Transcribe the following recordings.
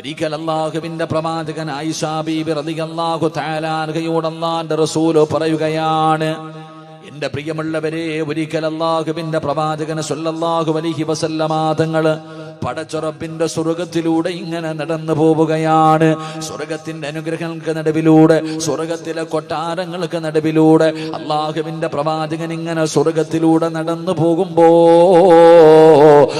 ഒരിക്കൽ അള്ളാഹുവിന്റെ പ്രവാചകൻ ആയിഷാ ബീബി റളിയല്ലാഹു തആലാൻഹയോട് അള്ളാന്റെ റസൂൽ പറയുകയാണ് എന്റെ പ്രിയമുള്ളവരെ ഒരിക്കൽ അള്ളാഹുവിന്റെ പ്രവാചകന് സല്ലല്ലാഹു അലൈഹി വസല്ലമ തങ്ങൾ പടച്ചുറപ്പിന്റെ സ്വർഗത്തിലൂടെ ഇങ്ങനെ നടന്നു പോവുകയാണ്. സ്വർഗത്തിന്റെ അനുഗ്രഹങ്ങൾക്ക് നടുവിലൂടെ സ്വർഗത്തിലെ കൊട്ടാരങ്ങൾക്ക് നടുവിലൂടെ അള്ളാഹുവിന്റെ പ്രവാചകൻ ഇങ്ങനെ സ്വർഗത്തിലൂടെ നടന്നു പോകുമ്പോ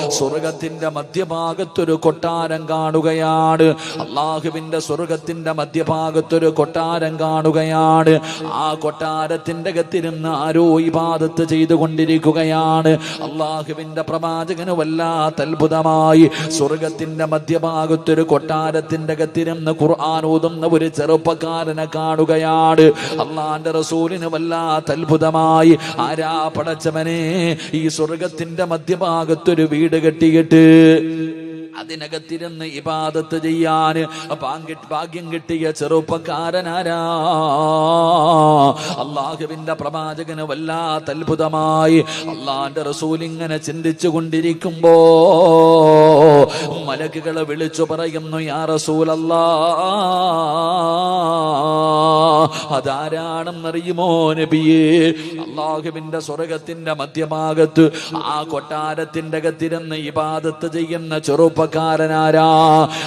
സ്വർഗത്തിന്റെ മധ്യഭാഗത്തൊരു കൊട്ടാരം കാണുകയാണ്. അള്ളാഹുവിന്റെ സ്വർഗത്തിന്റെ മധ്യഭാഗത്തൊരു കൊട്ടാരം കാണുകയാണ്. ആ കൊട്ടാരത്തിന്റെ അകത്തിരുന്ന് ആരോ ഇബാദത്ത് ചെയ്തുകൊണ്ടിരിക്കുകയാണ്. അള്ളാഹുവിന്റെ പ്രവാചകന് വല്ലാത്ത അത്ഭുതമായി സ്വർഗത്തിന്റെ മധ്യഭാഗത്തൊരു കൊട്ടാരത്തിന്റെ അകത്തിരുന്ന് ഖുർആൻ ഓതുന്ന ഒരു ചെറുപ്പക്കാരനെ കാണുകയാണ്. അള്ളാന്റെ റസൂലിന് വല്ലാത്ത അത്ഭുതമായി. ആരാ പടച്ചവനെ ഈ സ്വർഗത്തിന്റെ മധ്യഭാഗത്തൊരു വീട് കെട്ടിയിട്ട് അതിനകത്തിരുന്ന് ഇബാദത്ത് പാങ്കി- ഭാഗ്യം കിട്ടിയ ചെറുപ്പക്കാരനാരാ. അള്ളാഹുവിന്റെ പ്രവാചകന് വല്ലാത്ത അത്ഭുതമായി അള്ളാന്റെ റസൂൽ ഇങ്ങനെ ചിന്തിച്ചു കൊണ്ടിരിക്കുമ്പോ മലക്കുകളെ വിളിച്ചു പറയുന്നു യാ റസൂലല്ലാ അതാരാണെന്നറിയുമോ നബിയേ? അള്ളാഹുവിന്റെ സ്വർഗത്തിന്റെ മധ്യഭാഗത്ത് ആ കൊട്ടാരത്തിന്റെ അകത്തിരുന്ന് ഇബാദത്ത് ചെയ്യുന്ന ചെറുപ്പക്കാരനാരാ?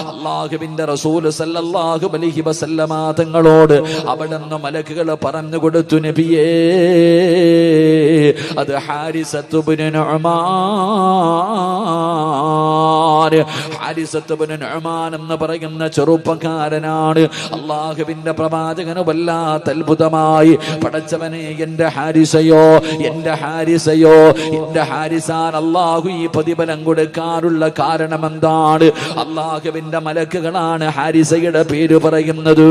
അള്ളാഹുവിന്റെ റസൂൽ സല്ലല്ലാഹു അലൈഹി വസല്ലമാതങ്ങളോട് നിന്ന് മലക്കുകൾ പറഞ്ഞു കൊടുത്തു നബിയേ. അത് ഹാരിസത്ത് ഇബ്നു നുഅ്മാൻ എന്ന് പറയുന്ന ചെറുപ്പക്കാരനാണ്. അള്ളാഹുവിന്റെ പ്രവാചകന് വല്ലാത്ത അത്ഭുതമായി പടച്ചവനെ എന്റെ ഹാരിസയോ എന്റെ ഹാരിസയോ എന്റെ ഹാരിസാൻ അള്ളാഹു ഈ പ്രതിഫലം കൊടുക്കാനുള്ള കാരണം എന്താണ്? അള്ളാഹുവിന്റെ മലക്കുകളാണ് ഹാരിസയുടെ പേര് പറയുന്നത്.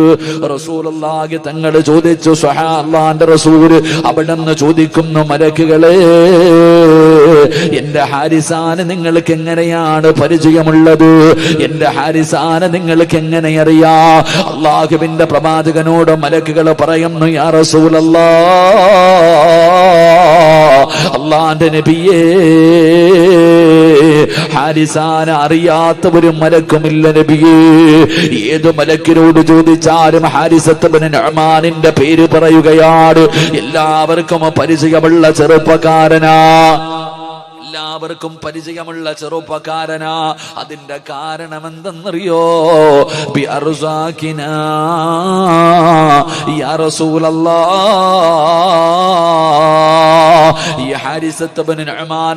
റസൂലുള്ളാഹി തങ്ങൾ ചോദിച്ചു സ്വഹാ അള്ളാന്റെ റസൂൽ അവിടെ നിന്ന് ചോദിക്കുന്നു മലക്കുകളെ എന്റെ ഹാരിസാന് നിങ്ങൾക്ക് എങ്ങനെയാണ് പരിചയമുള്ളത്? എന്റെ ഹാരിസാന് നിങ്ങൾക്ക് എങ്ങനെ അറിയാ? അള്ളാഹുവിന്റെ പ്രവാചകനോട് മലക്കുകൾ പറയുന്നു യാ റസൂലല്ലാ അള്ളാന്റെ നബിയേ ഹാരിസാന അറിയാത്ത ഒരു മലക്കുമില്ല നബിയേ. ഏത് മലക്കിനോട് ചോദിച്ചാലും ഹാരിസത്തബിന് നഹ്മാനിന്റെ പേര് പറയുകയാണ് എല്ലാവർക്കും പരിചയമുള്ള ചെറുപ്പക്കാരനാ. എല്ലാവർക്കും പരിചയമുള്ള ചെറുപ്പക്കാരനാ. അതിന്റെ കാരണം എന്തെന്നറിയോ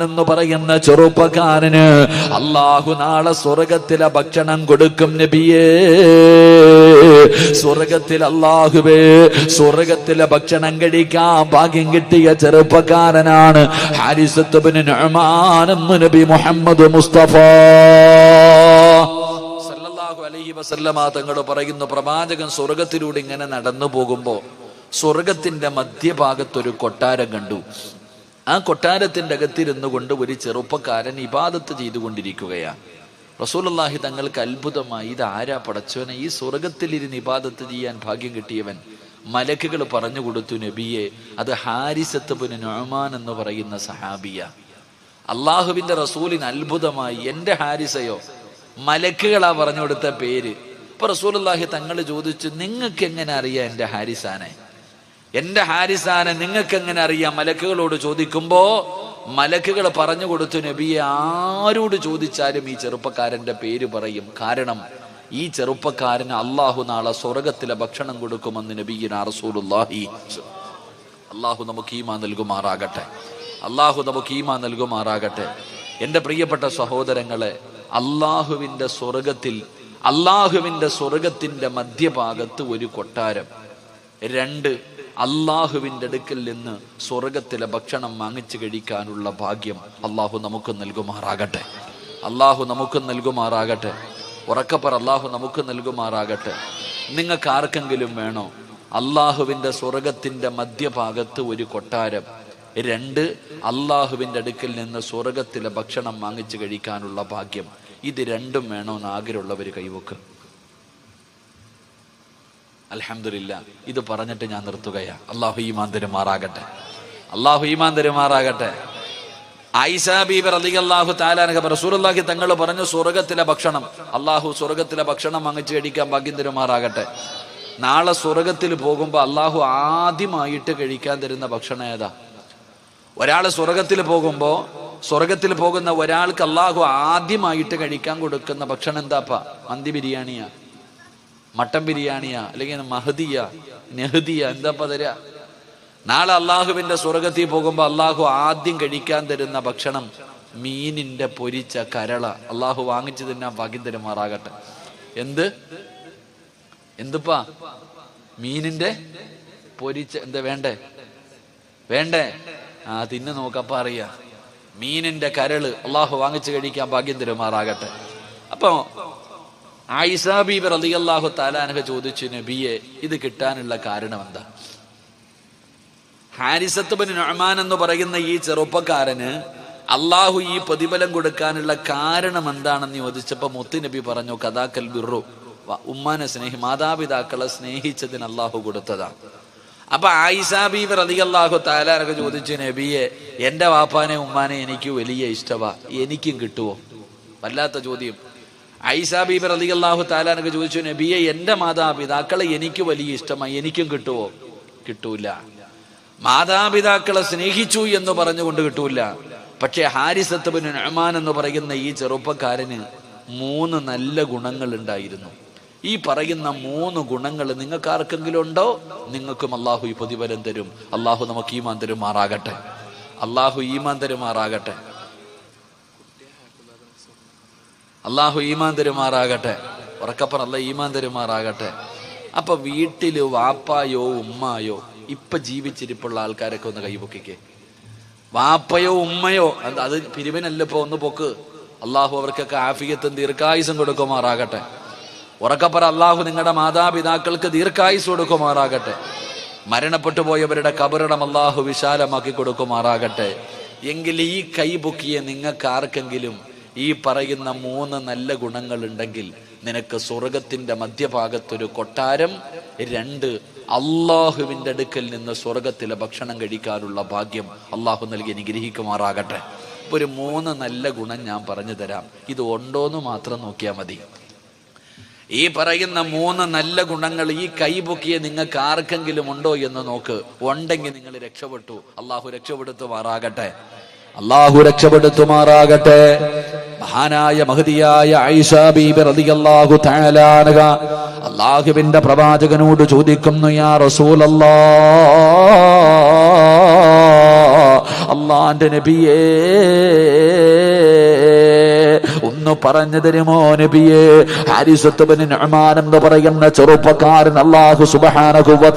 എന്ന് പറയുന്ന ചെറുപ്പക്കാരന് അള്ളാഹു നാളെ സ്വർഗത്തിലെ ഭക്ഷണം കൊടുക്കും നബിയേ. സ്വർഗത്തിൽ അള്ളാഹുവേ സ്വർഗത്തിലെ ഭക്ഷണം കഴിക്കാൻ ഭാഗ്യം കിട്ടിയ ചെറുപ്പക്കാരനാണ് നുഅ്മാൻ നബി മുഹമ്മദ് മുസ്തഫ. സല്ലല്ലാഹു അലൈഹി വസല്ലമ തങ്ങൾ പറയുന്നു പ്രവാചകൻ സ്വർഗത്തിലൂടെ ഇങ്ങനെ നടന്നു പോകുമ്പോ സ്വർഗത്തിന്റെ മധ്യഭാഗത്തൊരു കൊട്ടാരം കണ്ടു. ആ കൊട്ടാരത്തിന്റെ അകത്തിരുന്നു കൊണ്ട് ഒരു ചെറുപ്പക്കാരൻ ഇബാദത്ത് ചെയ്തുകൊണ്ടിരിക്കുകയാണ്. റസൂലുള്ളാഹി തങ്ങൾക്ക് അത്ഭുതമായി ഇത് ആരാ പടച്ചവനെ? ഈ സ്വർഗത്തിലിരുന്ന് ഇബാദത്ത് ചെയ്യാൻ ഭാഗ്യം കിട്ടിയവൻ മലക്കുകൾ പറഞ്ഞു കൊടുത്തു നബിയെ. അത് ഹാരിസത്ത് ബിൻ നൊഹമാൻ എന്ന് പറയുന്ന സഹാബിയ. അള്ളാഹുവിന്റെ റസൂലിന് അത്ഭുതമായി എന്റെ ഹാരിസയോ? മലക്കുകളാ പറഞ്ഞു കൊടുത്ത പേര്. ഇപ്പൊ റസൂലുള്ളാഹി തങ്ങൾ ചോദിച്ചു നിങ്ങൾക്ക് എങ്ങനെ അറിയാം എന്റെ ഹാരിസാനെ? എന്റെ ഹാരിസാനെ നിങ്ങൾക്ക് എങ്ങനെ അറിയാം? മലക്കുകളോട് ചോദിക്കുമ്പോ മലക്കുകൾ പറഞ്ഞു കൊടുത്തു നബിയെ ആരോട് ചോദിച്ചാലും ഈ ചെറുപ്പക്കാരന്റെ പേര് പറയും. കാരണം ഈ ചെറുപ്പക്കാരന് അള്ളാഹു നാളെ സ്വർഗത്തിലെ ഭക്ഷണം കൊടുക്കുമെന്ന് നബീന അറസൂലുല്ലാഹി അള്ളാഹു നമുക്ക് ഈമാ നൽകുമാറാകട്ടെ. അള്ളാഹു നമുക്ക് ഈമാ നൽകുമാറാകട്ടെ. എന്റെ പ്രിയപ്പെട്ട സഹോദരങ്ങളെ അള്ളാഹുവിന്റെ സ്വർഗത്തിൽ അള്ളാഹുവിന്റെ സ്വർഗത്തിന്റെ മധ്യഭാഗത്ത് ഒരു കൊട്ടാരം. രണ്ട് അള്ളാഹുവിന്റെ അടുക്കൽ നിന്ന് സ്വർഗത്തിലെ ഭക്ഷണം വാങ്ങിച്ചു കഴിക്കാനുള്ള ഭാഗ്യം അള്ളാഹു നമുക്ക് നൽകുമാറാകട്ടെ. അള്ളാഹു നമുക്ക് നൽകുമാറാകട്ടെ. ഉറക്കപ്പർ അള്ളാഹു നമുക്ക് നൽകുമാറാകട്ടെ. നിങ്ങൾക്ക് ആർക്കെങ്കിലും വേണോ? അള്ളാഹുവിന്റെ സ്വർഗത്തിന്റെ മധ്യഭാഗത്ത് ഒരു കൊട്ടാരം. രണ്ട് അള്ളാഹുവിന്റെ അടുക്കൽ നിന്ന് സ്വർഗത്തിലെ ഭക്ഷണം വാങ്ങിച്ചു കഴിക്കാനുള്ള ഭാഗ്യം. ഇത് രണ്ടും വേണമെന്ന് ആഗ്രഹമുള്ളവർ കൈവക്ക്. അൽഹംദുലില്ല ഇത് പറഞ്ഞിട്ട് ഞാൻ നിർത്തുകയാ. അള്ളാഹു ഈമാൻ തരുമാറാകട്ടെ. അള്ളാഹു ഈമാൻ തരുമാറാകട്ടെ. ആയിഷ അലി അള്ളാഹു താലാനക റസൂലുള്ളാഹി തങ്ങൾ പറഞ്ഞു സ്വർഗത്തിലെ ഭക്ഷണം. അള്ളാഹു സ്വർഗത്തിലെ ഭക്ഷണം വാങ്ങിച്ചു കഴിക്കാൻ ഭാഗ്യം തരുമാറാകട്ടെ. നാളെ സ്വർഗത്തിൽ പോകുമ്പോൾ അള്ളാഹു ആദ്യമായിട്ട് കഴിക്കാൻ തരുന്ന ഭക്ഷണം ഏതാ? ഒരാൾ സ്വർഗത്തിൽ പോകുമ്പോൾ സ്വർഗത്തിൽ പോകുന്ന ഒരാൾക്ക് അള്ളാഹു ആദ്യമായിട്ട് കഴിക്കാൻ കൊടുക്കുന്ന ഭക്ഷണം എന്താപ്പാ? മന്തി ബിരിയാണിയാ. മട്ടൻ ബിരിയാണിയാ അല്ലെങ്കിൽ മഹദിയ നെഹദിയ എന്താ തരാ? നാളെ അള്ളാഹുവിന്റെ സ്വർഗത്തിൽ പോകുമ്പോൾ അള്ളാഹു ആദ്യം കഴിക്കാൻ തരുന്ന ഭക്ഷണം മീനിന്റെ പൊരിച്ച കരള. അള്ളാഹു വാങ്ങിച്ചു തിന്നാൻ ഭാഗ്യം തരുമാറാകട്ടെ. എന്ത്? എന്തുപ്പാ? മീനിന്റെ പൊരിച്ച എന്താ വേണ്ടേ? വേണ്ടേ? ആ തിന്നു നോക്കപ്പ അറിയാ. മീനിന്റെ കരൾ അള്ളാഹു വാങ്ങിച്ചു കഴിക്കാൻ ഭാഗ്യം തരുമാറാകട്ടെ. അപ്പൊ ബീബർ അലി അള്ളാഹു താലാനഹ ചോദിച്ചു നബിയെ ഇത് കിട്ടാനുള്ള കാരണം എന്താ? ഹാരിസത്ത് ബിൻ നഅ്മാൻ എന്ന് പറയുന്ന ഈ ചെറുപ്പക്കാരന് അള്ളാഹു ഈ പ്രതിഫലം കൊടുക്കാനുള്ള കാരണം എന്താണെന്ന് ചോദിച്ചപ്പോ മുത്തുനബി പറഞ്ഞു കഥാക്കൽ ബിറു ഉമ്മാനെ സ്നേഹി മാതാപിതാക്കളെ സ്നേഹിച്ചതിന് അള്ളാഹു കൊടുത്തതാ. അപ്പൊ ആയിഷാ ബീബർ അലി അള്ളാഹു താലാരൊക്കെ ചോദിച്ചു നബിയെ എന്റെ വാപ്പാനെ ഉമ്മാനെ എനിക്ക് വലിയ ഇഷ്ടവാ എനിക്കും കിട്ടുവോ? വല്ലാത്ത ചോദ്യം. ഐസാ ബീബർ അലി അള്ളാഹു താലാനൊക്കെ ചോദിച്ചു നബിയെ എന്റെ മാതാപിതാക്കളെ എനിക്ക് വലിയ ഇഷ്ടമായി എനിക്കും കിട്ടുവോ? കിട്ടൂല. മാതാപിതാക്കളെ സ്നേഹിച്ചു എന്ന് പറഞ്ഞുകൊണ്ട് കിട്ടൂല. പക്ഷേ ഹാരിസത്ത് ബിൻ നഅ്മാൻ എന്ന് പറയുന്ന ഈ ചെറുപ്പക്കാരന് മൂന്ന് നല്ല ഗുണങ്ങൾ ഉണ്ടായിരുന്നു ഈ പറയുന്ന മൂന്ന് ഗുണങ്ങൾ നിങ്ങൾക്ക് ആർക്കെങ്കിലും ഉണ്ടോ? നിങ്ങൾക്കും അള്ളാഹു ഈ പ്രതിഫലം തരും. അള്ളാഹു നമുക്ക് ഈമാൻ തരുമാറാകട്ടെ. അള്ളാഹു ഈമാൻ തരുമാറാകട്ടെ. അള്ളാഹു ഈമാൻ തരുമാറാകട്ടെ. ഉറക്കപ്പറ അല്ല ഈമാൻ തരുമാറാകട്ടെ. അപ്പൊ വീട്ടിൽ വാപ്പായോ ഉമ്മായോ ഇപ്പൊ ജീവിച്ചിരിപ്പുള്ള ആൾക്കാരൊക്കെ ഒന്ന് കൈപൊക്കിക്കേ. വാപ്പയോ ഉമ്മയോ അത് പിരിവിനല്ല ഇപ്പൊ ഒന്ന് പൊക്ക്. അള്ളാഹു അവർക്കൊക്കെ ആഫിയത്തും ദീർഘായുസം കൊടുക്കുമാറാകട്ടെ. ഉറക്കപ്പറ അള്ളാഹു നിങ്ങളുടെ മാതാപിതാക്കൾക്ക് ദീർഘായുസ് കൊടുക്കുമാറാകട്ടെ. മരണപ്പെട്ടു പോയവരുടെ കബറിടം അള്ളാഹു വിശാലമാക്കി കൊടുക്കുമാറാകട്ടെ. എങ്കിൽ ഈ കൈ പൊക്കിയ നിങ്ങൾക്ക് ആർക്കെങ്കിലും ഈ പറയുന്ന മൂന്ന് നല്ല ഗുണങ്ങൾ ഉണ്ടെങ്കിൽ നിനക്ക് സ്വർഗത്തിന്റെ മധ്യഭാഗത്തൊരു കൊട്ടാരം രണ്ട് അള്ളാഹുവിന്റെ അടുക്കൽ നിന്ന് സ്വർഗത്തിലെ ഭക്ഷണം കഴിക്കാനുള്ള ഭാഗ്യം അള്ളാഹു നൽകി അനുഗ്രഹിക്കുമാറാകട്ടെ. ഒരു മൂന്ന് നല്ല ഗുണം ഞാൻ പറഞ്ഞു തരാം. ഇത് ഉണ്ടോന്ന് മാത്രം നോക്കിയാൽ മതി. ഈ പറയുന്ന മൂന്ന് നല്ല ഗുണങ്ങൾ ഈ കൈപൊക്കിയ നിങ്ങൾക്ക് ആർക്കെങ്കിലും ഉണ്ടോ എന്ന് നോക്ക്. ഉണ്ടെങ്കിൽ നിങ്ങൾ രക്ഷപ്പെട്ടു. അള്ളാഹു രക്ഷപ്പെടുത്തുമാറാകട്ടെ. അള്ളാഹു രക്ഷപ്പെടുത്തുമാറാകട്ടെ. മഹാനായ മഹതിയായ ഐഷ ബീബി റളിയല്ലാഹു തആല അൻഹ അള്ളാഹുവിന്റെ പ്രവാചകനോട് ചോദിക്കുന്നു യാ റസൂലല്ലാ അള്ളാന്റെ നബിയേ ഒന്ന് പറഞ്ഞു തരുമോ നബിയെ എന്ന് പറയുന്ന ചെറുപ്പക്കാരൻ അള്ളാഹു സുബ്ഹാനഹു വ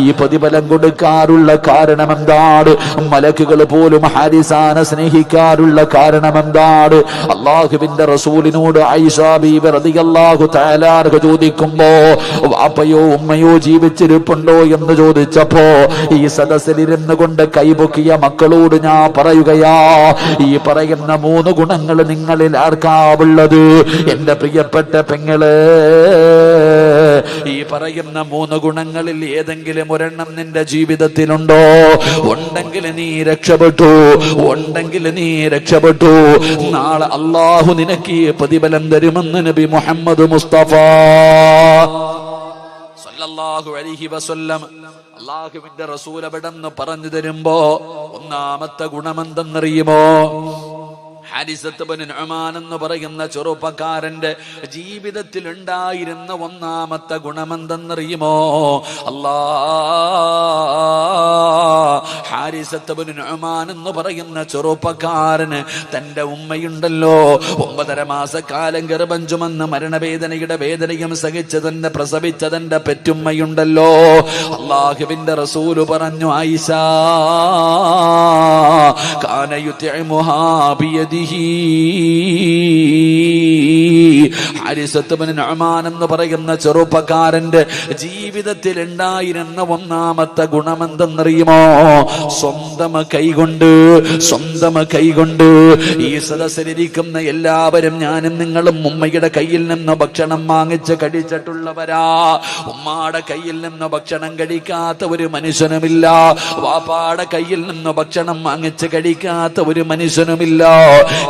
ഈ പ്രതിഫലം കൊടുക്കാറുള്ള കാരണം എന്താണ് മലക്കുകൾ പോലും ഹാരിസാനെ സ്നേഹിക്കാറുള്ള കാരണം എന്താണ് അള്ളാഹുവിന്റെ റസൂലിനോട് ചോദിക്കുമ്പോ വാപ്പയോ ഉമ്മയോ ജീവിച്ചിരിപ്പുണ്ടോ എന്ന് ചോദിച്ചപ്പോ ഈ സദസ്സിലിരുന്ന് കൊണ്ട് കൈപൊക്കിയ മക്കളോട് ഞാൻ പറയുകയാ ഈ പറയുന്ന മൂന്ന് ഗുണങ്ങൾ നിങ്ങളിൽ ആർക്കാവുള്ളത് എന്റെ പ്രിയപ്പെട്ട പെങ്ങൾ ഈ പറയുന്ന മൂന്ന് ഗുണങ്ങളിൽ ഏതെങ്കിലും ഒരെണ്ണം നിന്റെ ജീവിതത്തിലുണ്ടോ? ഉണ്ടെങ്കിൽ നീ രക്ഷപ്പെട്ടു ഉണ്ടെങ്കിൽ നീ രക്ഷപ്പെട്ടു. നാളെ അള്ളാഹു നിനക്ക് പ്രതിഫലം തരുമെന്ന് നബി മുഹമ്മദ് മുസ്തഫ സല്ലല്ലാഹു അലൈഹി വസല്ലം അള്ളാഹുവിന്റെ റസൂൽ എവിടെന്ന് പറഞ്ഞു തരുമ്പോ ഒന്നാമത്തെ ഗുണമെന്തെന്നറിയുമോ? നുഅ്മാൻ എന്ന് പറയുന്ന ചെറുപ്പക്കാരന്റെ ജീവിതത്തിൽ ഉണ്ടായിരുന്ന ഒന്നാമത്തെ ഗുണമെന്തെന്നറിയുമോ? അല്ലാ ഹാരിസത്ത് ബിൻ നുഅ്മാൻ എന്ന് പറയുന്ന ചെറുപ്പക്കാരന് തന്റെ ഉമ്മയുണ്ടല്ലോ. ഒമ്പതര മാസക്കാലം ഗർഭം ചുമന്ന് മരണവേദനയുടെ വേദനയും സഹിച്ചതന്റെ തന്നെ പ്രസവിച്ച തന്റെ പെറ്റുമ്മയുണ്ടല്ലോ. അള്ളാഹുവിന്റെ റസൂൽ പറഞ്ഞു ആയിഷ കാനയുത്തിമുഹാ ബിയദിഹി ഹാരിസത്ത് ബിൻ നുഅ്മാൻ എന്ന് പറയുന്ന ചെറുപ്പക്കാരന്റെ ജീവിതത്തിൽ ഉണ്ടായിരുന്ന ഒന്നാമത്തെ ഗുണമെന്തെന്നറിയുമോ? സ്വന്തം കൈകൊണ്ട് സ്വന്തം കൈകൊണ്ട് ഈ സദസ്സിലിരിക്കുന്ന എല്ലാവരും ഞാനും നിങ്ങളും ഉമ്മയുടെ കയ്യിൽ നിന്ന് ഭക്ഷണം വാങ്ങിച്ച് കഴിച്ചിട്ടുള്ളവരാ. ഉമ്മാടെ കയ്യിൽ നിന്ന് ഭക്ഷണം കഴിക്കാത്ത ഒരു മനുഷ്യനുമില്ല. വാപ്പാടെ കയ്യിൽ നിന്ന് ഭക്ഷണം വാങ്ങിച്ച് കഴിക്കാത്ത ഒരു മനുഷ്യനുമില്ല.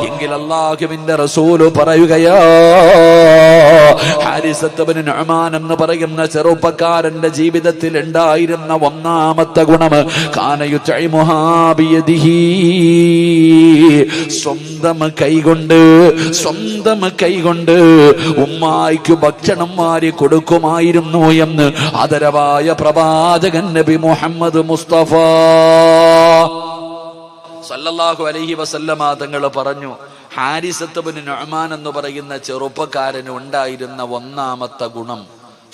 എങ്കിൽ അള്ളാഹുവിന്റെ റസൂൽ പറയുകയാ ഹാരിസത്തവന് നഅ്മാൻ എന്ന് പറയുന്ന ചെറുപ്പക്കാരന്റെ ജീവിതത്തിൽ ഉണ്ടായിരുന്ന ഒന്നാമത്തെ ഗുണം കാനയുറ്റൈമുഹാബിയദിഹി സ്വന്തം കൈകൊണ്ട് സ്വന്തം കൈകൊണ്ട് ഉമ്മായിക്ക് ഭക്ഷണം വാരി കൊടുക്കുമായിരുന്നു എന്ന് ആദരവായ പ്രവാചകൻ നബി മുഹമ്മദ് മുസ്തഫ. സല്ലല്ലാഹു അലൈഹി വസല്ലമ തങ്ങൾ പറഞ്ഞു ഹാരിസത്തുബിന് നൊഹ്മാൻ എന്ന് പറയുന്ന ചെറുപ്പക്കാരന് ഉണ്ടായിരുന്ന ഒന്നാമത്തെ ഗുണം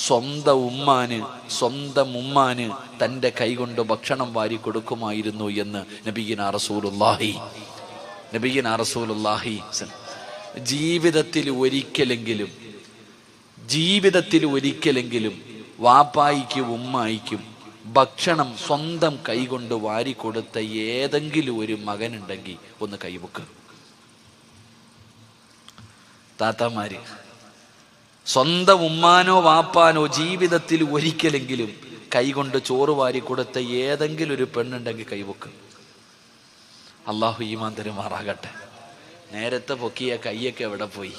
സ്വന്തം ഉമ്മാന് സ്വന്തം ഉമ്മാന് തന്റെ കൈകൊണ്ട് ഭക്ഷണം വാരി കൊടുക്കുമായിരുന്നു എന്ന് നബീന റസൂലുല്ലാഹി നബീന റസൂലുല്ലാഹി ജീവിതത്തിൽ ഒരിക്കലെങ്കിലും ജീവിതത്തിൽ ഒരിക്കലെങ്കിലും വാപ്പായിക്കും ഉമ്മായിക്കും ഭക്ഷണം സ്വന്തം കൈകൊണ്ട് വാരി കൊടുത്ത ഏതെങ്കിലും ഒരു മകനുണ്ടെങ്കിൽ ഒന്ന് കൈവക്ക്. താത്തമാര്. സ്വന്തം ഉമ്മാനോ വാപ്പാനോ ജീവിതത്തിൽ ഒരിക്കലെങ്കിലും കൈകൊണ്ട് ചോറ് വാരി കൊടുത്ത ഏതെങ്കിലും ഒരു പെണ്ണുണ്ടെങ്കിൽ കൈവക്ക്. അള്ളാഹു ഈമാൻ തരുമാറാകട്ടെ. നേരത്തെ പൊക്കിയ കൈയൊക്കെ എവിടെ പോയി?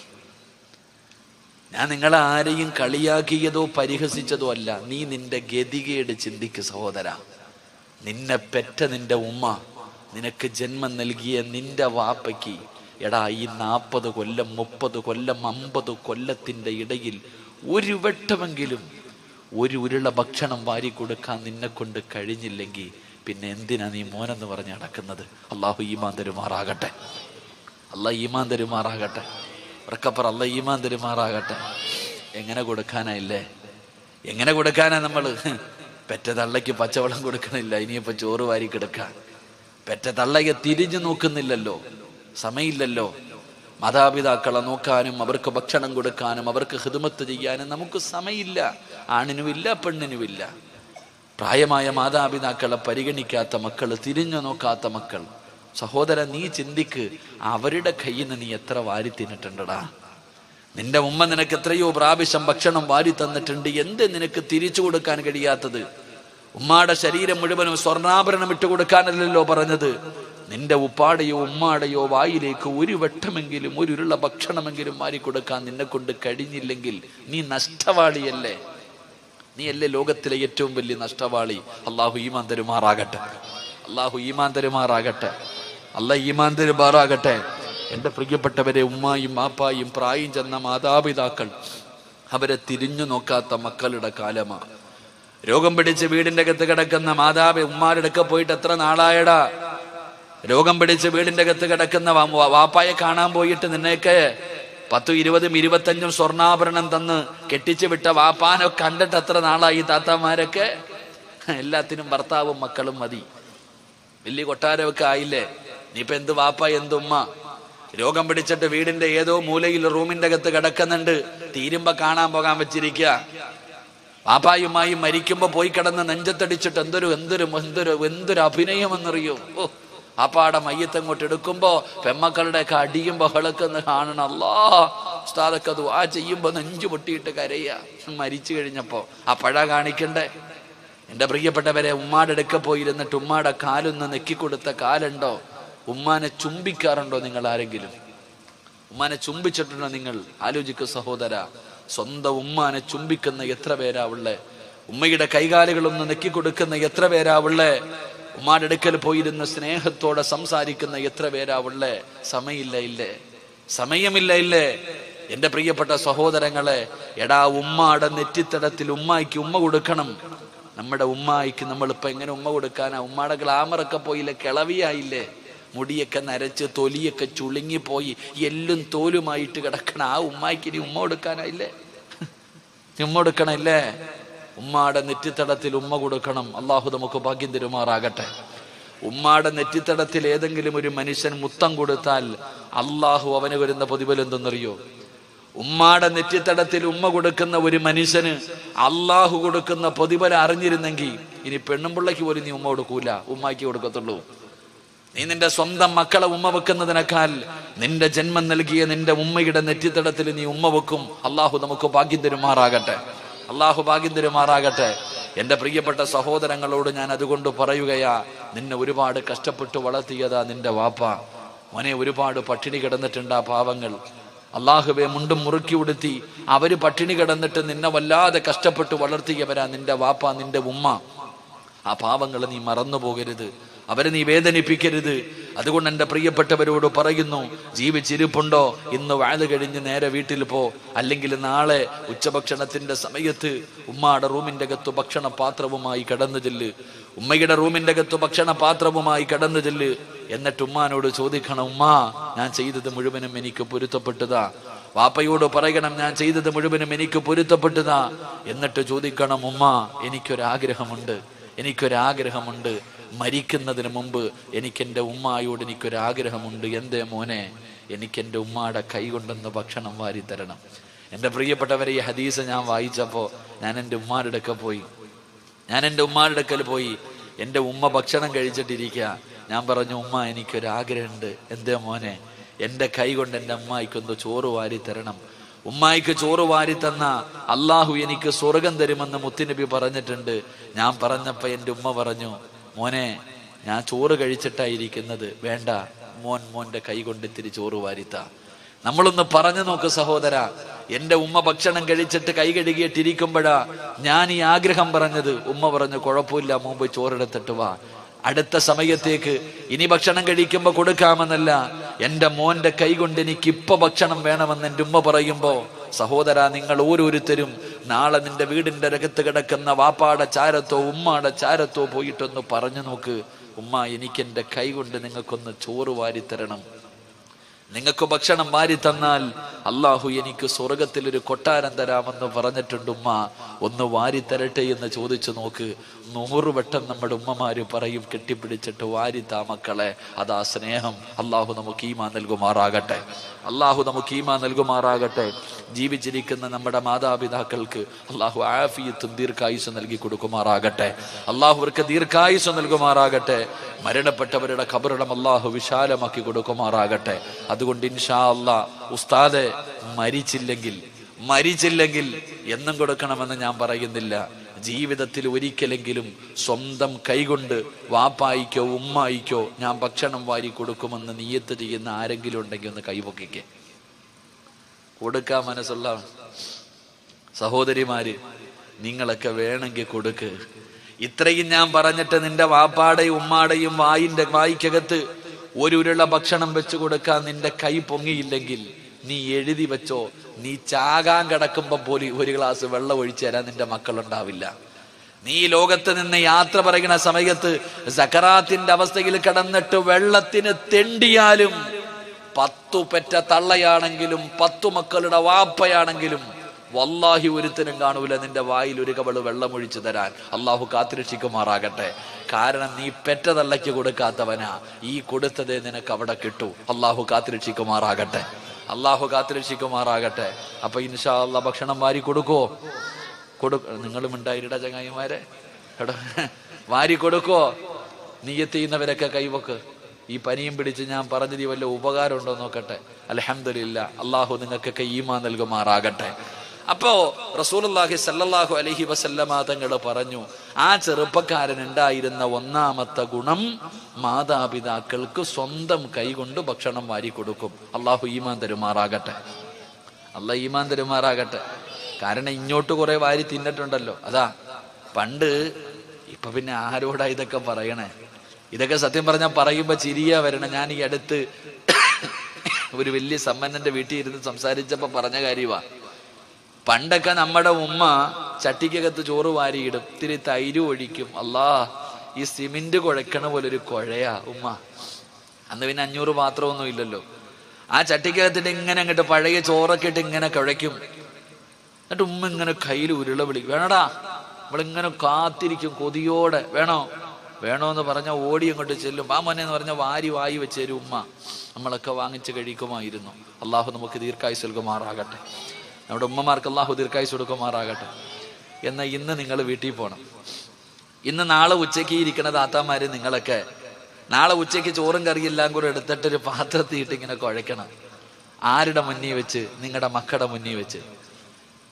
ഞാൻ നിങ്ങളെ ആരെയും കളിയാക്കിയതോ പരിഹസിച്ചതോ അല്ല നീ നിന്റെ ഗതികേട് ചിന്തിക്ക് സഹോദര. നിന്നെ പെറ്റ നിന്റെ ഉമ്മ നിനക്ക് ജന്മം നൽകിയ നിന്റെ വാപ്പയ്ക്ക് എടാ ഈ നാൽപ്പത് കൊല്ലം മുപ്പത് കൊല്ലം അമ്പത് കൊല്ലത്തിന്റെ ഇടയിൽ ഒരു വട്ടമെങ്കിലും ഒരു ഉരുള ഭക്ഷണം വാരി കൊടുക്കാൻ നിന്നെ കൊണ്ട് കഴിഞ്ഞില്ലെങ്കിൽ പിന്നെ എന്തിനാ നീ മോനെന്ന് പറഞ്ഞ് നടക്കുന്നത്? അള്ളാഹു ഈമാൻ തരുമാറാകട്ടെ. അള്ളാഹ് ഈമാൻ തരുമാറാകട്ടെ. ഉറക്കപ്പറ അല്ല ഈമാൻ തരുമാറാകട്ടെ. എങ്ങനെ കൊടുക്കാനായില്ലേ? എങ്ങനെ കൊടുക്കാനാ നമ്മൾ പെറ്റ തള്ളയ്ക്ക് പച്ചവെള്ളം കൊടുക്കണില്ല ഇനിയിപ്പോൾ ചോറ് വാരി കിടക്കാൻ. പെറ്റ തള്ളയെ തിരിഞ്ഞു നോക്കുന്നില്ലല്ലോ. സമയമില്ലല്ലോ. മാതാപിതാക്കളെ നോക്കാനും അവർക്ക് ഭക്ഷണം കൊടുക്കാനും അവർക്ക് ഹിതുമത്ത് ചെയ്യാനും നമുക്ക് സമയമില്ല. ആണിനുമില്ല പെണ്ണിനുമില്ല. പ്രായമായ മാതാപിതാക്കളെ പരിഗണിക്കാത്ത മക്കൾ തിരിഞ്ഞു നോക്കാത്ത മക്കൾ. സഹോദര നീ ചിന്തിക്ക് അവരുടെ കയ്യിൽ നിന്ന് നീ എത്ര വാരി തിന്നിട്ടുണ്ടടാ? നിന്റെ ഉമ്മ നിനക്ക് എത്രയോ പ്രാവശ്യം ഭക്ഷണം വാരി തന്നിട്ടുണ്ട്. എന്ത് നിനക്ക് തിരിച്ചു കൊടുക്കാൻ കഴിയാത്തത്? ഉമ്മാടെ ശരീരം മുഴുവനും സ്വർണാഭരണം ഇട്ട് കൊടുക്കാനല്ലല്ലോ പറഞ്ഞത്. നിന്റെ ഉപ്പാടെയോ ഉമ്മാടെയോ വായിലേക്ക് ഒരു വട്ടമെങ്കിലും ഒരു ഉരുള ഭക്ഷണമെങ്കിലും മാറിക്കൊടുക്കാൻ കൊടുക്കാൻ നിന്നെ കൊണ്ട് കഴിഞ്ഞില്ലെങ്കിൽ നീ നഷ്ടവാളിയല്ലേ? നീ അല്ലേ ലോകത്തിലെ ഏറ്റവും വലിയ നഷ്ടവാളി? അള്ളാഹു ഈമാൻ തരുമാറാകട്ടെ. അള്ളാഹു ഈമാൻ തരുമാറാകട്ടെ. അല്ല ഈമാൻ തരുമാറാകട്ടെ. എന്റെ പ്രിയപ്പെട്ടവരെ ഉമ്മായും മാപ്പായും പ്രായം ചെന്ന മാതാപിതാക്കൾ അവരെ തിരിഞ്ഞു നോക്കാത്ത മക്കളുടെ കാലമാ. രോഗം പിടിച്ച് വീടിന്റെ അകത്ത് കിടക്കുന്ന മാതാപി ഉമ്മാരുടെ പോയിട്ട് എത്ര നാളായടാ? രോഗം പിടിച്ച് വീടിന്റെ അകത്ത് കിടക്കുന്ന വാപ്പായെ കാണാൻ പോയിട്ട് നിന്നെയൊക്കെ പത്തും ഇരുപതും ഇരുപത്തഞ്ചും സ്വർണാഭരണം തന്ന് കെട്ടിച്ചു വിട്ട വാപ്പാനൊക്കെ കണ്ടിട്ട് അത്ര നാളായി താത്താമാരൊക്കെ? എല്ലാത്തിനും ഭർത്താവും മക്കളും മതി. വലിയ കൊട്ടാരമൊക്കെ ആയില്ലേ? നീയിപ്പൊ എന്ത് വാപ്പ എന്ത് ഉമ്മ? രോഗം പിടിച്ചിട്ട് വീടിന്റെ ഏതോ മൂലയിൽ റൂമിന്റെ അകത്ത് കിടക്കുന്നുണ്ട്. തീരുമ്പോ കാണാൻ പോകാൻ വെച്ചിരിക്കുക വാപ്പായുമായി മരിക്കുമ്പോ പോയി കിടന്ന് നെഞ്ചത്തടിച്ചിട്ട് എന്തൊരു എന്തൊരു എന്തൊരു എന്തൊരു അഭിനയം എന്നറിയോ ഓ ആപ്പാടെ മയ്യത്തങ്ങോട്ട് എടുക്കുമ്പോ പെമ്മക്കളുടെ ഒക്കെ അടിയും ബഹളൊക്കെ ഒന്ന് കാണണം. അല്ലാ ഉസ്താദൊക്കെ അത് ആ ചെയ്യുമ്പോ നെഞ്ചു പൊട്ടിയിട്ട് കരയ. മരിച്ചു കഴിഞ്ഞപ്പോ ആ പഴ കാണിക്കണ്ടേ? എന്റെ പ്രിയപ്പെട്ടവരെ ഉമ്മാടെ എടുക്ക പോയിരുന്നിട്ട് ഉമ്മാടെ കാലൊന്ന് നെക്കിക്കൊടുത്ത കാലുണ്ടോ? ഉമ്മാനെ ചുംബിക്കാറുണ്ടോ നിങ്ങൾ ആരെങ്കിലും? ഉമ്മാനെ ചുംബിച്ചിട്ടുണ്ടോ നിങ്ങൾ? ആലോചിക്കു സഹോദര സ്വന്തം ഉമ്മാനെ ചുംബിക്കുന്ന എത്ര പേരാ ഉള്ളേ? ഉമ്മയുടെ കൈകാലുകളൊന്ന് നെക്കിക്കൊടുക്കുന്ന എത്ര പേരാ ഉള്ളേ? ഉമ്മാടെ അടുക്കൽ പോയിരുന്ന് സ്നേഹത്തോടെ സംസാരിക്കുന്ന എത്ര പേരാ ഉള്ളേ? സമയമില്ല ഇല്ലേ? സമയമില്ല ഇല്ലേ? എന്റെ പ്രിയപ്പെട്ട സഹോദരങ്ങളെ എടാ ഉമ്മാടെ നെറ്റിത്തടത്തിൽ ഉമ്മായിക്ക് ഉമ്മ കൊടുക്കണം. നമ്മുടെ ഉമ്മായിക്ക് നമ്മളിപ്പോ എങ്ങനെ ഉമ്മ കൊടുക്കാനാ? ഉമ്മാടെ ഗ്ലാമറൊക്കെ പോയില്ലേ കിളവിയായില്ലേ? മുടിയൊക്കെ നരച്ച് തൊലിയൊക്കെ ചുളുങ്ങിപ്പോയി എല്ലും തോലുമായിട്ട് കിടക്കണം ആ ഉമ്മായിക്ക് ഇനി ഉമ്മ കൊടുക്കാനായില്ലേ ഉമ്മ കൊടുക്കണല്ലേ ഉമ്മാടെ നെറ്റിത്തടത്തിൽ ഉമ്മ കൊടുക്കണം. അള്ളാഹു നമുക്ക് ഭാഗ്യം തരുമാറാകട്ടെ. ഉമ്മാടെ നെറ്റിത്തടത്തിൽ ഏതെങ്കിലും ഒരു മനുഷ്യൻ മുത്തം കൊടുത്താൽ അള്ളാഹു അവന് വരുന്ന പ്രതിഫലം ഉമ്മാടെ നെറ്റിത്തടത്തിൽ ഉമ്മ കൊടുക്കുന്ന ഒരു മനുഷ്യന് അള്ളാഹു കൊടുക്കുന്ന പ്രതിഫലം അറിഞ്ഞിരുന്നെങ്കിൽ ഇനി പെണ്ണും പിള്ളയ്ക്ക് പോലും നീ ഉമ്മ കൊടുക്കൂല. ഉമ്മാക്കി കൊടുക്കത്തുള്ളൂ. നീ നിന്റെ സ്വന്തം മക്കളെ ഉമ്മ വെക്കുന്നതിനേക്കാൾ നിന്റെ ജന്മം നൽകിയ നിന്റെ ഉമ്മയുടെ നെറ്റിത്തടത്തിൽ നീ ഉമ്മ വെക്കും. അള്ളാഹു നമുക്ക് ഭാഗ്യം തരുമാറാകട്ടെ. അള്ളാഹു ഭാഗ്യം എന്റെ പ്രിയപ്പെട്ട സഹോദരങ്ങളോട് ഞാൻ അതുകൊണ്ട് പറയുകയാ നിന്നെ ഒരുപാട് കഷ്ടപ്പെട്ട് വളർത്തിയതാ നിന്റെ വാപ്പ. മോനെ ഒരുപാട് പട്ടിണി കിടന്നിട്ടുണ്ട് ആ പാവങ്ങൾ. അള്ളാഹുവെ മുണ്ടും മുറുക്കി ഉടുത്തി അവർ പട്ടിണി കിടന്നിട്ട് നിന്നെ വല്ലാതെ കഷ്ടപ്പെട്ട് വളർത്തിയവരാ നിന്റെ വാപ്പ നിന്റെ ഉമ്മ. ആ പാവങ്ങൾ നീ മറന്നു പോകരുത് അവരെ നീ വേദനിപ്പിക്കരുത്. അതുകൊണ്ട് എന്റെ പ്രിയപ്പെട്ടവരോട് പറയുന്നു ജീവിച്ചിരിപ്പുണ്ടോ? ഇന്ന് വാഴ കഴിഞ്ഞ് നേരെ വീട്ടിൽ പോ. അല്ലെങ്കിൽ നാളെ ഉച്ചഭക്ഷണത്തിന്റെ സമയത്ത് ഉമ്മയുടെ റൂമിന്റെ അകത്ത് ഭക്ഷണ പാത്രവുമായി കടന്നു ചെല്ല്. ഉമ്മയുടെ റൂമിന്റെ അകത്ത് ഭക്ഷണ പാത്രവുമായി കടന്നു ചെല്ല്. എന്നിട്ട് ഉമ്മാനോട് ചോദിക്കണം ഉമ്മ ഞാൻ ചെയ്തത് മുഴുവനും എനിക്ക് പൊരുത്തപ്പെട്ടതാ. വാപ്പയോട് പറയണം ഞാൻ ചെയ്തത് മുഴുവനും എനിക്ക് പൊരുത്തപ്പെട്ടതാ. എന്നിട്ട് ചോദിക്കണം ഉമ്മ എനിക്കൊരാഗ്രഹമുണ്ട്. എനിക്കൊരാഗ്രഹമുണ്ട്. മരിക്കുന്നതിന് മുമ്പ് എനിക്കെന്റെ ഉമ്മായോട് എനിക്കൊരാഗ്രഹമുണ്ട്. എന്തേ മോനെ? എനിക്കെന്റെ എന്റെ ഉമ്മാടെ കൈ കൊണ്ടൊന്ന് ഭക്ഷണം വാരി തരണം. എന്റെ പ്രിയപ്പെട്ടവരെ ഈ ഹദീസ് ഞാൻ വായിച്ചപ്പോൾ ഞാൻ എന്റെ ഉമ്മാരുടെ ഒക്കെ പോയി. ഞാൻ എന്റെ ഉമ്മാരുടെ അടുക്കൽ പോയി. എന്റെ ഉമ്മ ഭക്ഷണം കഴിച്ചിട്ടിരിക്കുക ഞാൻ പറഞ്ഞു ഉമ്മ എനിക്കൊരാഗ്രഹമുണ്ട്. എന്തേ മോനെ? എന്റെ കൈ കൊണ്ട് എന്റെ അമ്മായിക്കൊന്ന് ചോറ് വാരി തരണം. ഉമ്മായിക്ക് ചോറ് വാരി തന്ന അള്ളാഹു എനിക്ക് സ്വർഗം തരുമെന്ന് മുത്തുനബി പറഞ്ഞിട്ടുണ്ട്. ഞാൻ പറഞ്ഞപ്പോൾ എന്റെ ഉമ്മ പറഞ്ഞു മോനെ ഞാൻ ചോറ് കഴിച്ചിട്ടായിരിക്കുന്നത് വേണ്ട മോൻ മോന്റെ കൈ കൊണ്ട് ഇത്തിരി ചോറ് വാരിത്ത. നമ്മളൊന്ന് പറഞ്ഞു നോക്ക് സഹോദര എന്റെ ഉമ്മ ഭക്ഷണം കഴിച്ചിട്ട് കൈ കഴുകിയിട്ടിരിക്കുമ്പോഴാ ഞാൻ ഈ ആഗ്രഹം പറഞ്ഞത്. ഉമ്മ പറഞ്ഞു കുഴപ്പമില്ല മുമ്പ് ചോറെടുത്തിട്ട് വാ. അടുത്ത സമയത്തേക്ക് ഇനി ഭക്ഷണം കഴിക്കുമ്പോ കൊടുക്കാമെന്നല്ല. എന്റെ മോന്റെ കൈ കൊണ്ട് എനിക്ക് ഇപ്പൊ ഭക്ഷണം വേണമെന്ന് എന്റെ ഉമ്മ പറയുമ്പോ സഹോദര നിങ്ങൾ ഓരോരുത്തരും നാളെ നിന്റെ വീടിന്റെ രകത്ത് കിടക്കുന്ന വാപ്പാടെ ചാരത്തോ ഉമ്മാടെ ചാരത്തോ പോയിട്ടൊന്ന് പറഞ്ഞു നോക്ക്. ഉമ്മ എനിക്ക് എന്റെ കൈ കൊണ്ട് നിങ്ങൾക്കൊന്ന് ചോറ് വാരി തരണം. നിങ്ങൾക്ക് ഭക്ഷണം വാരി തന്നാൽ അള്ളാഹു എനിക്ക് സ്വർഗത്തിൽ ഒരു കൊട്ടാരം തരാമെന്ന് പറഞ്ഞിട്ടുണ്ട് ഉമ്മ. ഒന്ന് വാരി തരട്ടെ എന്ന് ചോദിച്ചു നോക്ക്. നൂറ് വട്ടം നമ്മുടെ ഉമ്മമാര് പറയും കെട്ടിപ്പിടിച്ചിട്ട് വാരി താമക്കളെ അതാ സ്നേഹം. അള്ളാഹു നമുക്ക് ഈമാ നൽകുമാറാകട്ടെ. അള്ളാഹു നമുക്ക് ഈമാ നൽകുമാറാകട്ടെ. ജീവിച്ചിരിക്കുന്ന നമ്മുടെ മാതാപിതാക്കൾക്ക് അള്ളാഹു ആഫിയത്തും ദീർഘായുസ് നൽകി കൊടുക്കുമാറാകട്ടെ. അള്ളാഹു അവർക്ക് ദീർഘായുസ് നൽകുമാറാകട്ടെ. മരണപ്പെട്ടവരുടെ ഖബറിടം അള്ളാഹു വിശാലമാക്കി കൊടുക്കുമാറാകട്ടെ. അതുകൊണ്ട് ഇൻഷാ അള്ളാ ഉസ്താദെ മരിച്ചില്ലെങ്കിൽ മരിച്ചില്ലെങ്കിൽ എന്നും കൊടുക്കണമെന്ന് ഞാൻ പറയുന്നില്ല. ജീവിതത്തിൽ ഒരിക്കലെങ്കിലും സ്വന്തം കൈകൊണ്ട് വാപ്പായിക്കോ ഉമ്മായിക്കോ ഞാൻ ഭക്ഷണം വാരി കൊടുക്കുമെന്ന് നീയത്ത് ചെയ്യുന്ന ആരെങ്കിലും ഉണ്ടെങ്കിൽ ഒന്ന് കൈപൊക്കിക്കേ. കൊടുക്കാൻ മനസ്സുള്ള സഹോദരിമാര് നിങ്ങളൊക്കെ വേണമെങ്കിൽ കൊടുക്ക്. ഇത്രയും ഞാൻ പറഞ്ഞിട്ട് നിന്റെ വാപ്പാടെയും ഉമ്മാടെയും വായിന്റെ വായിക്കകത്ത് ഒരു ഉരുള ഭക്ഷണം വെച്ചു കൊടുക്കാൻ നിന്റെ കൈ പൊങ്ങിയില്ലെങ്കിൽ നീ എഴുതി വെച്ചോ. നീ ചാകാൻ കിടക്കുമ്പോ പോലും ഒരു ഗ്ലാസ് വെള്ളം ഒഴിച്ചു തരാൻ നിന്റെ മക്കളുണ്ടാവില്ല. നീ ലോകത്ത് നിന്ന് യാത്ര പറയുന്ന സമയത്ത് സക്കറാത്തിന്റെ അവസ്ഥയിൽ കിടന്നിട്ട് വെള്ളത്തിന് തെണ്ടിയാലും പത്തു പെറ്റ തള്ളയാണെങ്കിലും പത്തു മക്കളുടെ വാപ്പയാണെങ്കിലും വല്ലാഹി ഒരുത്തനും കാണൂല നിന്റെ വായിൽ ഒരു കവൾ വെള്ളമൊഴിച്ചു തരാൻ. അള്ളാഹു കാത്തിരക്ഷിക്കുമാറാകട്ടെ. കാരണം നീ പെറ്റ തള്ളയ്ക്ക് കൊടുക്കാത്തവനാ. ഈ കൊടുത്തതേ നിനക്ക് അവിടെ കിട്ടൂ. അള്ളാഹു കാത്തിരക്ഷിക്കുമാറാകട്ടെ. അള്ളാഹു കാത്തിരക്ഷിക്കുമാറാകട്ടെ. അപ്പൊ ഇൻഷാ അള്ളാഹ് ഭക്ഷണം വാരി കൊടുക്കോ? കൊടു നിങ്ങളും ഉണ്ടായിരട ചങ്ങായിമാരെ. എടാ വാരി കൊടുക്കോ? നീയത്ത് ചെയ്യുന്നവരൊക്കെ കൈവക്ക്. ഈ പനിയും പിടിച്ച് ഞാൻ പറഞ്ഞത് വല്ല ഉപകാരം ഉണ്ടോ നോക്കട്ടെ. അലഹമില്ല അള്ളാഹു നിങ്ങൾക്കൊക്കെ ഈമാ നൽകുമാറാകട്ടെ. അപ്പോ റസൂലുള്ളാഹി സല്ലല്ലാഹു അലൈഹി വസല്ലമ തങ്ങൾ പറഞ്ഞു ആ ചെറുപ്പക്കാരൻ ഉണ്ടായിരുന്ന ഒന്നാമത്തെ ഗുണം മാതാപിതാക്കൾക്ക് സ്വന്തം കൈകൊണ്ട് ഭക്ഷണം വാരി കൊടുക്കും. അള്ളാഹു ഈമാൻ തരുമാറാകട്ടെ. അല്ല ഈമാൻ തരുമാറാകട്ടെ. കാരണം ഇങ്ങോട്ട് കുറെ വാരി തിന്നിട്ടുണ്ടല്ലോ. അതാ പണ്ട് ഇപ്പൊ പിന്നെ ആരോടാ ഇതൊക്കെ പറയണേ? ഇതൊക്കെ സത്യം പറഞ്ഞാൽ പറയുമ്പോ ചിരിയാ വരണം. ഞാൻ ഈ അടുത്ത് ഒരു വലിയ സമ്പന്നന്റെ വീട്ടിൽ ഇരുന്ന് സംസാരിച്ചപ്പോ പറഞ്ഞ കാര്യമാ പണ്ടൊക്കെ നമ്മുടെ ഉമ്മ ചട്ടിക്കകത്ത് ചോറ് വാരിയിടും. ഇത്തിരി തൈര് ഒഴിക്കും. അല്ലാ ഈ സിമെന്റ് കുഴക്കണ പോലെ ഒരു കുഴയാ ഉമ്മ. അന്ന് പിന്നെ അഞ്ഞൂറ് പാത്രമൊന്നും ഇല്ലല്ലോ. ആ ചട്ടിക്കകത്തിട്ട് ഇങ്ങനെ അങ്ങോട്ട് പഴയ ചോറൊക്കെ ഇട്ട് ഇങ്ങനെ കുഴയ്ക്കും. എന്നിട്ട് ഉമ്മ ഇങ്ങനെ കയ്യിൽ ഉരുള വിളിക്കും. വേണടാ നമ്മളിങ്ങനെ കാത്തിരിക്കും കൊതിയോടെ. വേണോ? വേണോ എന്ന് പറഞ്ഞാൽ ഓടി അങ്ങോട്ട് ചെല്ലും. ആ മോനെ എന്ന് പറഞ്ഞാൽ വാരി വായി വെച്ചേരും ഉമ്മ. നമ്മളൊക്കെ വാങ്ങിച്ച് കഴിക്കുമായിരുന്നു. അള്ളാഹു നമുക്ക് ദീർഘായുസ് നൽകുമാറാകട്ടെ. നമ്മുടെ ഉമ്മമാർക്ക് അള്ളാഹു ദീർഘായുസ് കൊടുക്കുമാറാകട്ടെ. എന്നാൽ ഇന്ന് നിങ്ങൾ വീട്ടിൽ പോകണം ഇന്ന് നാളെ ഉച്ചയ്ക്ക് ഇരിക്കുന്ന താത്താമാര് നിങ്ങളൊക്കെ നാളെ ഉച്ചയ്ക്ക് ചോറും കറിയെല്ലാം കൂടെ എടുത്തിട്ട് ഒരു പാത്രത്തിയിട്ട് ഇങ്ങനെ കുഴക്കണം ആരുടെ മുന്നിൽ വെച്ച്? നിങ്ങളുടെ മക്കളുടെ മുന്നിൽ വെച്ച്.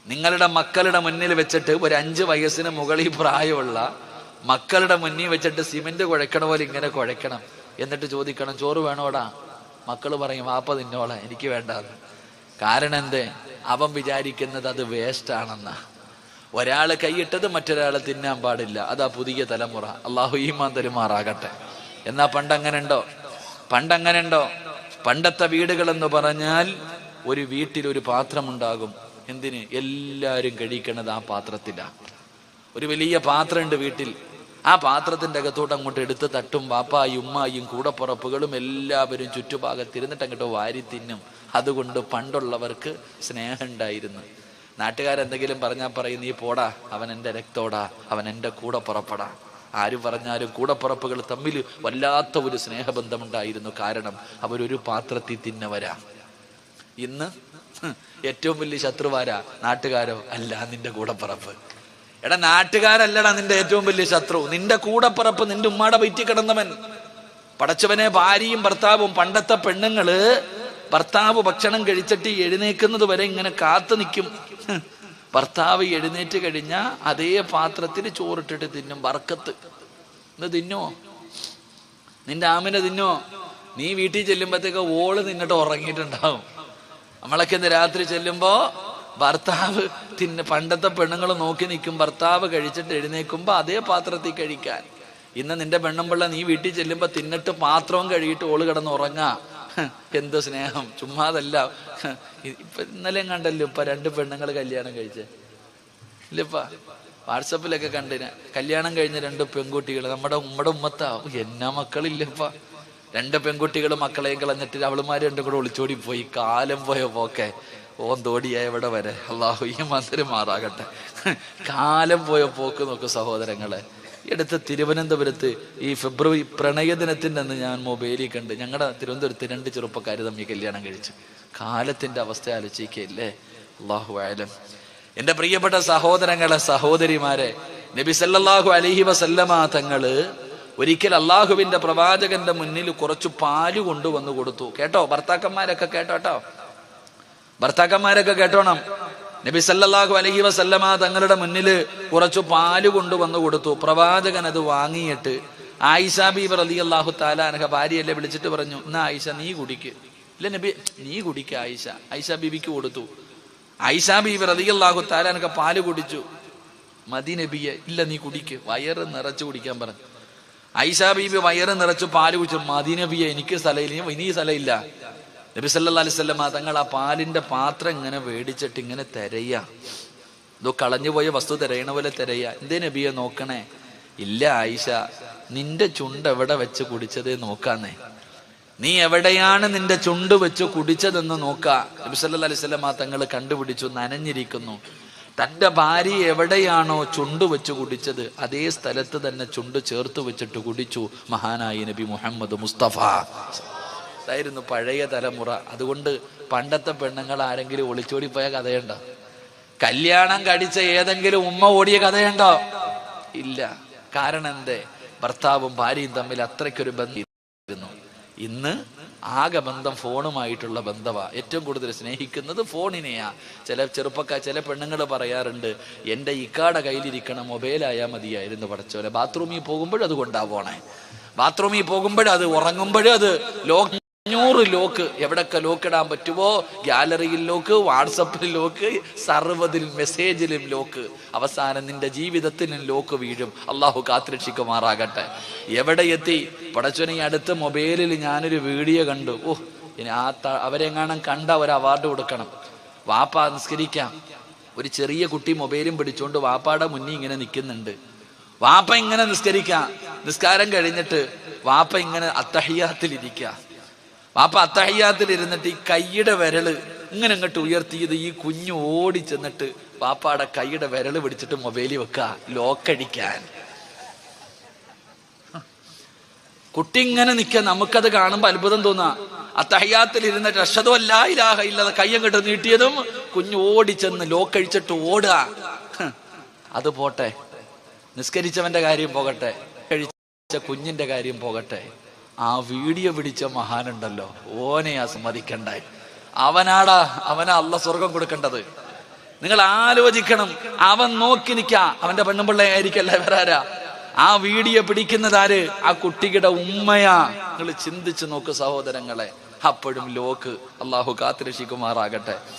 നിങ്ങളുടെ മക്കളുടെ മുന്നിൽ വെച്ചിട്ട് ഒരു അഞ്ച് വയസ്സിന് മുകളിൽ പ്രായമുള്ള മക്കളുടെ മുന്നിൽ വെച്ചിട്ട് സിമെന്റ് കുഴക്കണ പോലെ ഇങ്ങനെ കുഴക്കണം എന്നിട്ട് ചോദിക്കണം ചോറ് വേണോടാ? മക്കൾ പറയും വാപ്പ തിന്നോളാം എനിക്ക് വേണ്ടാന്ന്. കാരണം എന്തേ? അവൻ വിചാരിക്കുന്നത് അത് വേസ്റ്റ് ആണെന്നാ. ഒരാൾ കൈയിട്ടത് മറ്റൊരാളെ തിന്നാൻ പാടില്ല. അതാ പുതിയ തലമുറ. അള്ളാഹു ഈമാൻ തരുമാറാകട്ടെ. എന്നാ പണ്ടങ്ങനുണ്ടോ? പണ്ടങ്ങനുണ്ടോ? പണ്ടത്തെ വീടുകൾ എന്ന് പറഞ്ഞാൽ ഒരു വീട്ടിൽ ഒരു പാത്രമുണ്ടാകും. എന്തിന്? എല്ലാവരും കഴിക്കണത് ആ പാത്രത്തിലാണ് ഒരു വലിയ പാത്രമുണ്ട് വീട്ടിൽ. ആ പാത്രത്തിന്റെ അകത്തോട്ട് അങ്ങോട്ട് എടുത്ത് തട്ടും വാപ്പായും ഉമ്മായും കൂടപ്പുറപ്പുകളും എല്ലാവരും ചുറ്റുഭാഗത്തിരുന്നിട്ട് അങ്ങോട്ട് വാരി തിന്നും. അതുകൊണ്ട് പണ്ടുള്ളവർക്ക് സ്നേഹം ഉണ്ടായിരുന്നു നാട്ടുകാരെന്തെങ്കിലും പറഞ്ഞാൽ പറയും നീ പോടാ അവൻ എന്റെ രക്തോടാ അവൻ എന്റെ കൂടെ പുറപ്പെടാ. ആര് പറഞ്ഞാലും കൂടപ്പുറപ്പുകൾ തമ്മിൽ വല്ലാത്ത ഒരു സ്നേഹബന്ധമുണ്ടായിരുന്നു. കാരണം അവരൊരു പാത്രത്തിൽ തിന്നവരാ. ഇന്ന് ഏറ്റവും വലിയ ശത്രുവാരാ നാട്ടുകാരോ? അല്ല നിന്റെ കൂടപ്പുറപ്പ്. എടാ നാട്ടുകാരല്ലടാ നിന്റെ ഏറ്റവും വലിയ ശത്രു. നിന്റെ കൂടപ്പുറപ്പ് നിന്റെ ഉമ്മാടെ വയറ്റി കിടന്നവൻ. പടച്ചവനെ ഭാര്യയും ഭർത്താവും പണ്ടത്തെ പെണ്ണുങ്ങൾ ഭർത്താവ് ഭക്ഷണം കഴിച്ചിട്ട് എഴുന്നേക്കുന്നത് വരെ ഇങ്ങനെ കാത്തു നിൽക്കും. ഭർത്താവ് എഴുന്നേറ്റ് കഴിഞ്ഞാ അതേ പാത്രത്തിൽ ചോറിട്ടിട്ട് തിന്നും വറക്കത്ത്. ഇന്ന് തിന്നോ? നിന്റെ ആമിനെ തിന്നോ? നീ വീട്ടിൽ ചെല്ലുമ്പോഴത്തേക്ക് ഓൾ നിന്നിട്ട് ഉറങ്ങിയിട്ടുണ്ടാവും. നമ്മളൊക്കെ ഇന്ന് രാത്രി ചെല്ലുമ്പോ ഭർത്താവ് തിന്ന പണ്ടത്തെ പെണ്ണുങ്ങൾ നോക്കി നിൽക്കും ഭർത്താവ് കഴിച്ചിട്ട് എഴുന്നേക്കുമ്പോ അതേ പാത്രത്തിൽ കഴിക്കാൻ. ഇന്ന് നിന്റെ പെണ്ണുമ്പിള്ള നീ വീട്ടിൽ ചെല്ലുമ്പോ തിന്നിട്ട് പാത്രവും കഴുകിയിട്ട് ഓൾ കിടന്ന് ഉറങ്ങാ. എന്ത് സ്നേഹം? ചുമ്മാതല്ല. ഇപ്പൊ ഇന്നലെയും കണ്ടല്ലോ ഇപ്പൊ രണ്ട് പെണ്ണുങ്ങൾ കല്യാണം കഴിച്ചേ. ഇല്ലപ്പാ വാട്സപ്പിലൊക്കെ കണ്ടിന്. കല്യാണം കഴിഞ്ഞ രണ്ട് പെൺകുട്ടികൾ നമ്മുടെ ഉമ്മടെ ഉമ്മത്താ. എന്നാ മക്കളില്ലപ്പാ. രണ്ട് പെൺകുട്ടികൾ മക്കളെയും കളഞ്ഞിട്ട് അവളുമാര് രണ്ടും കൂടെ ഒളിച്ചോടി പോയി. കാലം പോയ പോക്കെ? ഓൻ തോടിയ എവിടെ വരെ? അള്ളാഹു ഈ മന്ദിരം മാറാകട്ടെ. കാലം പോയ പോക്ക് നോക്ക് സഹോദരങ്ങളെ. ഈ അടുത്ത തിരുവനന്തപുരത്ത് ഈ ഫെബ്രുവരി പ്രണയദിനത്തിന്റെ അന്ന് ഞാൻ മൊബൈലിൽ കണ്ട് ഞങ്ങളുടെ തിരുവനന്തപുരത്ത് രണ്ട് ചെറുപ്പക്കാർ തമ്മിൽ കല്യാണം കഴിച്ചു. കാലത്തിന്റെ അവസ്ഥ ആലോചിക്കല്ലേ? അള്ളാഹു ആയാലും എന്റെ പ്രിയപ്പെട്ട സഹോദരങ്ങളെ സഹോദരിമാരെ നബി സല്ലല്ലാഹു അലഹി വസല്ലമ തങ്ങൾ ഒരിക്കൽ അള്ളാഹുവിന്റെ പ്രവാചകന്റെ മുന്നിൽ കുറച്ച് പാൽ കൊണ്ടുവന്നു കൊടുത്തു. കേട്ടോ? ഭർത്താക്കന്മാരൊക്കെ കേട്ടോ കേട്ടോ ഭർത്താക്കന്മാരൊക്കെ കേട്ടോണം? നബി സല്ലല്ലാഹു അലഹി വസല്ലമ തങ്ങളുടെ മുന്നിൽ കുറച്ച് പാൽ കൊണ്ടുവന്നു കൊടുത്തു. പ്രവാചകൻ അത് വാങ്ങിയിട്ട് ആയിഷ ബീബർ അലി അള്ളാഹു താലാനഹ ഭാര്യയല്ലേ വിളിച്ചിട്ട് പറഞ്ഞു എന്നാ ആയിഷ നീ കുടിക്ക്. ഇല്ല നബി നീ കുടിക്ക ആയിഷ. ആയിഷ ബീബിക്ക് കൊടുത്തു. ആയിഷ അലി അള്ളാഹു താലാനഹ പാൽ കുടിച്ചു. മതി നബിയെ ഇല്ല നീ കുടിക്ക്. വയറ് നിറച്ച് കുടിക്കാൻ പറഞ്ഞു. ഐഷ ബീബി വയറ് നിറച്ച് പാൽ കുടിച്ചു. മതി നബിയെ എനിക്ക് സ്ഥലമില്ല ഇനി സ്ഥലമില്ല നബി സല്ലാ അലിസ്വല്ലമ തങ്ങൾ ആ പാലിന്റെ പാത്രം ഇങ്ങനെ വേടിച്ചിട്ട് ഇങ്ങനെ തിരയ. ഇതോ കളഞ്ഞുപോയ വസ്തു തിരയണ പോലെ തിരയ. എന്തേ നബിയെ നോക്കണേ? ഇല്ല ആയിഷ നിന്റെ ചുണ്ട് എവിടെ വെച്ച് കുടിച്ചതേ നോക്കാന്നേ. നീ എവിടെയാണ് നിന്റെ ചുണ്ട് വെച്ച് കുടിച്ചതെന്ന് നോക്ക. നബിസല്ലാ അലിസ്വല്ലം തങ്ങൾ കണ്ടുപിടിച്ചു നനഞ്ഞിരിക്കുന്നു. തന്റെ ഭാര്യ എവിടെയാണോ ചുണ്ട് വെച്ച് കുടിച്ചത് അതേ സ്ഥലത്ത് തന്നെ ചുണ്ട് ചേർത്ത് വെച്ചിട്ട് കുടിച്ചു. മഹാനായി നബി മുഹമ്മദ് മുസ്തഫ. അതായിരുന്നു പഴയ തലമുറ. അതുകൊണ്ട് പണ്ടത്തെ പെണ്ണുങ്ങൾ ആരെങ്കിലും ഒളിച്ചോടി പോയ കഥയുണ്ടോ? കല്യാണം കടിച്ച ഏതെങ്കിലും ഉമ്മ ഓടിയ കഥയുണ്ടോ? ഇല്ല. കാരണം എന്തേ? ഭർത്താവും ഭാര്യയും തമ്മിൽ അത്രയ്ക്കൊരു ബന്ധം ഇന്ന് ആകെ ബന്ധം ഫോണുമായിട്ടുള്ള ബന്ധമാണ് ഏറ്റവും കൂടുതൽ സ്നേഹിക്കുന്നത് ഫോണിനെയാ. ചില ചെറുപ്പക്കാർ ചില പെണ്ണുങ്ങൾ പറയാറുണ്ട് എന്റെ ഇക്കാടെ കയ്യിലിരിക്കണ മൊബൈലായാൽ മതിയായിരുന്നു പഠിച്ചോലെ ബാത്റൂമിൽ പോകുമ്പോഴും അത് കൊണ്ടാ പോണേ. ബാത്റൂമിൽ പോകുമ്പോഴും അത് ഉറങ്ങുമ്പോഴും അത് ലോക്ക് അഞ്ഞൂറ് ലോക്ക് എവിടൊക്കെ ലോക്ക് ഇടാൻ പറ്റുമോ ഗാലറിയിൽ ലോക്ക് വാട്സപ്പിൽ ലോക്ക് സർവതിൽ മെസ്സേജിലും ലോക്ക്. അവസാനം നിന്റെ ജീവിതത്തിലും ലോക്ക് വീഴും. അള്ളാഹു കാത്തിരക്ഷിക്കുമാറാകട്ടെ. എവിടെ എത്തി? പടച്ചുനെ അടുത്ത് മൊബൈലിൽ ഞാനൊരു വീഡിയോ കണ്ടു. ഓ ഇനി ആ അവരെങ്ങാനും കണ്ട ഒരു അവാർഡ് കൊടുക്കണം. വാപ്പ നിസ്കരിക്കാം. ഒരു ചെറിയ കുട്ടി മൊബൈലും പിടിച്ചുകൊണ്ട് വാപ്പാടെ മുന്നിൽ ഇങ്ങനെ നിൽക്കുന്നുണ്ട്. വാപ്പ ഇങ്ങനെ നിസ്കരിക്കാം. നിസ്കാരം കഴിഞ്ഞിട്ട് വാപ്പ ഇങ്ങനെ അത്തഹിയാത്തിലിരിക്കുക വാപ്പ അത്തഹയ്യാത്തിൽ ഇരുന്നിട്ട് ഈ കൈയുടെ വിരൽ ഇങ്ങനെ അങ്ങോട്ട് ഉയർത്തിയത് ഈ കുഞ്ഞു ഓടി ചെന്നിട്ട് പാപ്പാടെ കൈയുടെ വിരൽ പിടിച്ചിട്ട് മൊബൈലിൽ വെക്ക ലോക്കടിക്കാൻ കുട്ടി ഇങ്ങനെ നിൽക്കുക നമുക്കത് കാണുമ്പോൾ അത്ഭുതം തോന്നാ. അത്തഹയ്യാത്തിൽ ഇരുന്നിട്ട് അഷതോ അല്ലാ ഇലാഹ ഇല്ലാതെ കൈ അങ്ങോട്ട് നീട്ടിയതും കുഞ്ഞു ഓടി ചെന്ന് ലോക്കഴിച്ചിട്ട് ഓടുക. അത് പോട്ടെ. നിസ്കരിച്ചവന്റെ കാര്യം പോകട്ടെ. കഴിച്ച കുഞ്ഞിന്റെ കാര്യം പോകട്ടെ. ആ വീഡിയോ പിടിച്ച മഹാനുണ്ടല്ലോ. ഓനെ സമ്മതിക്കണ്ടായി അവനാടാ അവനാ അല്ല സ്വർഗം കൊടുക്കേണ്ടത്. നിങ്ങൾ ആലോചിക്കണം. അവൻ നോക്കി നിൽക്ക. അവന്റെ പെണ്ണുമ്പിള്ളയായിരിക്കല്ലേ വരാരാ ആ വീഡിയോ പിടിക്കുന്നതാര് ആ കുട്ടിയുടെ ഉമ്മയാ. നിങ്ങൾ ചിന്തിച്ചു നോക്ക് സഹോദരങ്ങളെ. അപ്പോഴും ലോക്ക് അള്ളാഹു കാത്തിരക്ഷിക്കുമാറാകട്ടെ.